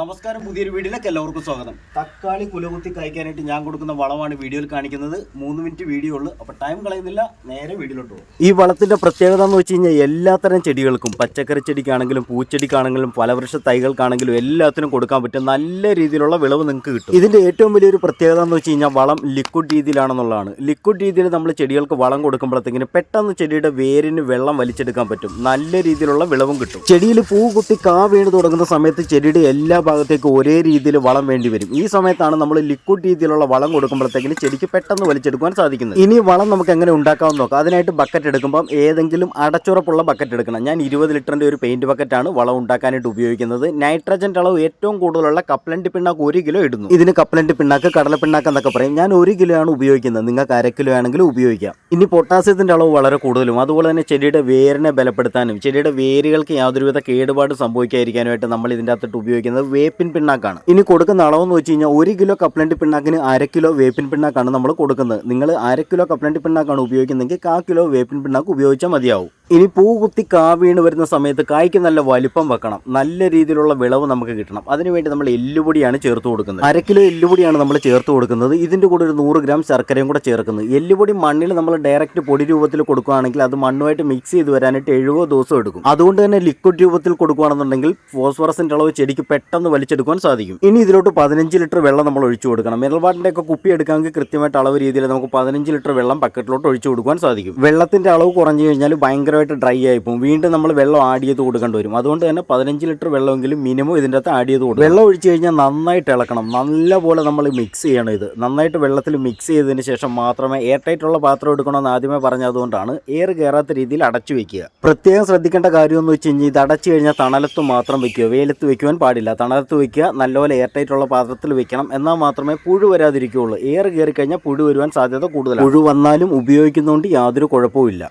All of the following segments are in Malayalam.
നമസ്കാരം പുതിയൊരു വീഡിയോയിലേക്ക് എല്ലാവർക്കും സ്വാഗതം. തക്കാളി കുലകുത്തി കഴിക്കാനായിട്ട് ഞാൻ കൊടുക്കുന്ന വളമാണ് വീഡിയോയിൽ കാണിക്കുന്നത്. മൂന്ന് മിനിറ്റ് വീഡിയോ ഉള്ളു അപ്പോൾ ടൈം കളയുന്നില്ല നേരെ വീഡിയോയിലോട്ട് പോകും. ഈ വളത്തിന്റെ പ്രത്യേകത എന്ന് വെച്ച് കഴിഞ്ഞാൽ എല്ലാത്തരം ചെടികൾക്കും പച്ചക്കറി ചെടിക്കാണെങ്കിലും പൂച്ചെടിക്കാണെങ്കിലും ഫലവൃക്ഷ തൈകൾക്കാണെങ്കിലും എല്ലാത്തിനും കൊടുക്കാൻ പറ്റും നല്ല രീതിയിലുള്ള വിളവ് നിങ്ങൾക്ക് കിട്ടും. ഇതിന്റെ ഏറ്റവും വലിയൊരു പ്രത്യേകത എന്ന് വെച്ച് കഴിഞ്ഞാൽ വളം ലിക്വിഡ് രീതിയിലാണെന്നുള്ളതാണ്. ലിക്വിഡ് രീതിയിൽ നമ്മൾ ചെടികൾക്ക് വളം കൊടുക്കുമ്പോഴത്തേക്കിന് പെട്ടെന്ന് ചെടിയുടെ വേരിന് വെള്ളം വലിച്ചെടുക്കാൻ പറ്റും. നല്ല രീതിയിലുള്ള വിളവും കിട്ടും. ചെടിയിൽ പൂ കുത്തി കാ വീണ് തുടങ്ങുന്ന സമയത്ത് ചെടിയുടെ എല്ലാ ഭാഗത്തേക്കും ഒരേ രീതിയിൽ വളം വേണ്ടി വരും. ഈ സമയത്താണ് നമ്മൾ ലിക്വിഡ് രീതിയിലുള്ള വളം കൊടുക്കുമ്പോഴത്തേക്കിന് ചെടിക്ക് പെട്ടെന്ന് വലിച്ചെടുക്കാൻ സാധിക്കുന്നത്. ഇനി വളം നമുക്ക് എങ്ങനെ ഉണ്ടാക്കാമെന്ന് നോക്കാം. അതിനായിട്ട് ബക്കറ്റ് എടുക്കുമ്പോൾ ഏതെങ്കിലും അടച്ചുറപ്പുള്ള ബക്കറ്റ് എടുക്കണം. ഞാൻ ഇരുപത് ലിറ്ററിന്റെ ഒരു പെയിന്റ് ബക്കറ്റാണ് വളം ഉണ്ടാക്കാനായിട്ട് ഉപയോഗിക്കുന്നത്. നൈട്രജന്റെ അളവ് ഏറ്റവും കൂടുതലുള്ള കപ്പലണ്ടി പിണ്ണാക്ക് ഒരു കിലോ ഇടുന്നു. ഇതിന് കപ്പലണ്ടി പിണ്ണാക്ക് കടല പിണ്ണാക്ക് എന്നൊക്കെ പറയും. ഞാൻ ഒരു കിലോ ആണ് ഉപയോഗിക്കുന്നത്. നിങ്ങൾക്ക് അര കിലോ ആണെങ്കിലും ഉപയോഗിക്കാം. ഇനി പൊട്ടാസ്യത്തിന്റെ അളവ് വളരെ കൂടുതലും. അതുപോലെ തന്നെ ചെടിയുടെ വേരിനെ ബലപ്പെടുത്താനും ചെടിയുടെ വേരുകൾക്ക് യാതൊരുവിധ കേടുപാട് സംഭവിക്കാതിരിക്കാനുമായിട്ട് നമ്മൾ ഇതിന്റെ അകത്തിട്ട് ഉപയോഗിക്കുന്നത് വേപ്പിൻ പിണ്ണാക്കാണ്. ഇനി കൊടുക്കുന്ന അളവെന്ന് വെച്ച് കഴിഞ്ഞാൽ ഒരു കിലോ കപ്ലണ്ടി പിണ്ണാക്കിന് അര കിലോ വേപ്പിൻ പിണ്ണാക്കാണ് നമ്മൾ കൊടുക്കുന്നത്. നിങ്ങൾ അര കിലോ കപ്ലണ്ടി പിണ്ണാക്കാണ് ഉപയോഗിക്കുന്നതെങ്കിൽ കാ കിലോ വേപ്പിൻ പിണ്ണാക്ക് ഉപയോഗിച്ചാൽ മതിയാവും. ഇനി പൂ കുത്തി കാവീണ് വരുന്ന സമയത്ത് കായ്ക്ക് നല്ല വലിപ്പം വെക്കണം. നല്ല രീതിയിലുള്ള വിളവ് നമുക്ക് കിട്ടണം. അതിനുവേണ്ടി നമ്മൾ എല്ലുപൊടിയാണ് ചേർത്ത് കൊടുക്കുന്നത്. അര കിലോ എല്ലുപൊടിയാണ് നമ്മൾ ചേർത്ത് കൊടുക്കുന്നത്. ഇതിന്റെ കൂടെ ഒരു നൂറ് ഗ്രാം ശർക്കരയും കൂടെ ചേർക്കുന്നത്. എല്ലുപൊടി മണ്ണിൽ നമ്മൾ ഡയറക്റ്റ് പൊടി രൂപത്തിൽ കൊടുക്കുകയാണെങ്കിൽ അത് മണ്ണുമായിട്ട് മിക്സ് ചെയ്ത് വരാനായിട്ട് എഴുപത് ദിവസം എടുക്കും. അതുകൊണ്ട് തന്നെ ലിക്വിഡ് രൂപത്തിൽ കൊടുക്കുകയാണെന്നുണ്ടെങ്കിൽ ഫോസ്ഫറസിന്റെ അളവ് ചെടിക്ക് പെട്ടെന്ന് വലിച്ചെടുക്കാൻ സാധിക്കും. ഇനി ഇതിലോട്ട് പതിനഞ്ച് ലിറ്റർ വെള്ളം നമ്മൾ ഒഴിച്ചു കൊടുക്കണം. മിനറൽ ഒക്കെ കുപ്പി എടുക്കാമെങ്കിൽ കൃത്യമായിട്ട് അളവ് രീതിയിൽ നമുക്ക് പതിനഞ്ച് ലിറ്റർ വെള്ളം ബക്കറ്റിലോട്ട് ഒഴിച്ചു കൊടുക്കാൻ സാധിക്കും. വെള്ളത്തിന്റെ അളവ് കുറഞ്ഞു കഴിഞ്ഞാൽ ഭയങ്കരമായിട്ട് ഡ്രൈ ആയി പോകും വീണ്ടും നമ്മൾ വെള്ളം ആഡ് ചെയ്ത് കൊടുക്കേണ്ടി വരും. അതുകൊണ്ട് തന്നെ പതിനഞ്ച് ലിറ്റർ വെള്ളമെങ്കിലും മിനിമം ഇതിന്റെ അകത്ത് ആഡ് ചെയ്ത് കൊടുക്കും വെള്ളം ഒഴിച്ച് കഴിഞ്ഞാൽ നന്നായിട്ട് ഇളക്കണം. നല്ലപോലെ നമ്മൾ മിക്സ് ചെയ്യണം ഇത്. നന്നായിട്ട് വെള്ളത്തിൽ മിക്സ് ചെയ്തതിന് ശേഷം മാത്രമേ എയർ ടൈറ്റുള്ള പാത്രം എടുക്കണമെന്ന് ആദ്യമേ പറഞ്ഞതുകൊണ്ടാണ് എയർ കയറാത്ത രീതിയിൽ അടച്ചു വെക്കുക. പ്രത്യേകം ശ്രദ്ധിക്കേണ്ട കാര്യം എന്ന് വെച്ച് കഴിഞ്ഞാൽ ഇത് അടച്ചു കഴിഞ്ഞാൽ തണലത്ത് മാത്രം വെക്കുക. വെയിലത്ത് വെക്കുവാൻ പാടില്ല. തണലത്ത് വെക്കുക നല്ലപോലെ എയർ ടൈറ്റുള്ള പാത്രത്തിൽ വെക്കണം. എന്നാൽ മാത്രമേ പുഴു വരാതിരിക്കുകയുള്ളൂ. എയർ കയറി കഴിഞ്ഞാൽ പുഴു വരുവാൻ സാധ്യത കൂടുതലാണ്. പുഴു വന്നാലും ഉപയോഗിക്കുന്നതുകൊണ്ട് യാതൊരു കുഴപ്പവുമില്ല.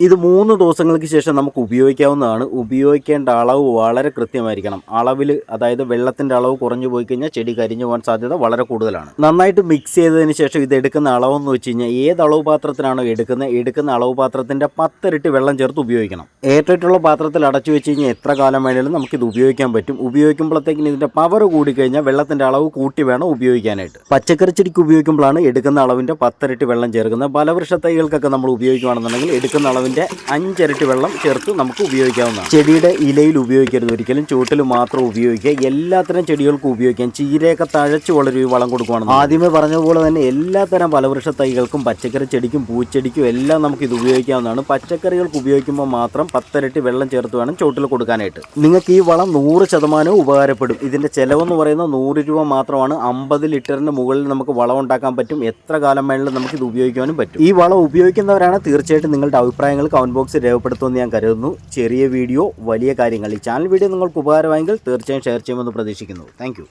ഇത് മൂന്ന് ദിവസങ്ങൾക്ക് ശേഷം നമുക്ക് ഉപയോഗിക്കാവുന്നതാണ്. ഉപയോഗിക്കേണ്ട അളവ് വളരെ കൃത്യമായിരിക്കണം. അളവിൽ അതായത് വെള്ളത്തിന്റെ അളവ് കുറഞ്ഞു പോയി കഴിഞ്ഞാൽ ചെടി കരിഞ്ഞു പോകാൻ സാധ്യത വളരെ കൂടുതലാണ്. നന്നായിട്ട് മിക്സ് ചെയ്തതിന് ശേഷം ഇത് എടുക്കുന്ന അളവെന്ന് വെച്ച് കഴിഞ്ഞാൽ ഏത് അളവ് പാത്രത്തിനാണോ എടുക്കുന്നത് എടുക്കുന്ന അളവ് പാത്രത്തിന്റെ പത്തിരട്ടി വെള്ളം ചേർത്ത് ഉപയോഗിക്കണം. ഏറ്റിട്ടുള്ള പാത്രത്തിൽ അടച്ചു വെച്ച് കഴിഞ്ഞാൽ എത്ര കാലം വേണേലും നമുക്കിത് ഉപയോഗിക്കാൻ പറ്റും. ഉപയോഗിക്കുമ്പോഴത്തേക്കിന് ഇതിന്റെ പവർ കൂടിക്കഴിഞ്ഞാൽ വെള്ളത്തിന്റെ അളവ് കൂട്ടി വേണം ഉപയോഗിക്കാനായിട്ട്. പച്ചക്കറി ചെടിക്ക് ഉപയോഗിക്കുമ്പോഴാണ് എടുക്കുന്ന അളവിന്റെ പത്തിരട്ടി വെള്ളം ചേർക്കുന്നത്. ഫലവൃക്ഷ തൈകൾക്കൊക്കെ നമ്മൾ ഉപയോഗിക്കുകയാണെന്നുണ്ടെങ്കിൽ എടുക്കുന്ന അളവിന്റെ അഞ്ചിരട്ടി വെള്ളം ചേർത്ത് നമുക്ക് ഉപയോഗിക്കാവുന്നതാണ്. ചെടിയുടെ ഇലയിൽ ഉപയോഗിക്കരുത് ഒരിക്കലും ചുവട്ടിൽ മാത്രം ഉപയോഗിക്കുക. എല്ലാത്തരം ചെടികൾക്കും ഉപയോഗിക്കാം. ചീരയൊക്കെ തഴച്ച് വളരും വളം കൊടുക്കുകയാണ് ആദ്യമേ പറഞ്ഞ പോലെ തന്നെ എല്ലാത്തരം ഫലവൃക്ഷ തൈകൾക്കും പച്ചക്കറി ചെടിക്കും പൂച്ചെടിക്കും എല്ലാം നമുക്ക് ഇത് ഉപയോഗിക്കാവുന്നതാണ്. പച്ചക്കറികൾക്ക് ഉപയോഗിക്കുമ്പോൾ മാത്രം പത്തരട്ടി വെള്ളം ചേർത്ത് വേണം ചുവട്ടിൽ കൊടുക്കാനായിട്ട്. നിങ്ങൾക്ക് ഈ വളം നൂറ് ശതമാനവും ഉപകാരപ്പെടും. ഇതിന്റെ ചെലവെന്ന് പറയുന്നത് നൂറ് രൂപ മാത്രമാണ്. അമ്പത് ലിറ്ററിന് മുകളിൽ നമുക്ക് വളം ഉണ്ടാക്കാൻ പറ്റും. എത്ര കാലം വേണമെങ്കിലും നമുക്ക് ഇത് ഉപയോഗിക്കാനും പറ്റും. ഈ വളം ഉപയോഗിക്കുന്നവരാണ് തീർച്ചയായിട്ടും നിങ്ങളുടെ അഭിപ്രായങ്ങൾ കമന്റ് ബോക്സിൽ രേഖപ്പെടുത്തുമെന്ന് ഞാൻ കരുതുന്നു. ചെറിയ വീഡിയോ വലിയ കാര്യങ്ങൾ. ഈ ചാനൽ വീഡിയോ നിങ്ങൾക്ക് ഉപകാരമായെങ്കിൽ തീർച്ചയായും ഷെയർ ചെയ്യുമെന്ന് പ്രതീക്ഷിക്കുന്നു. താങ്ക്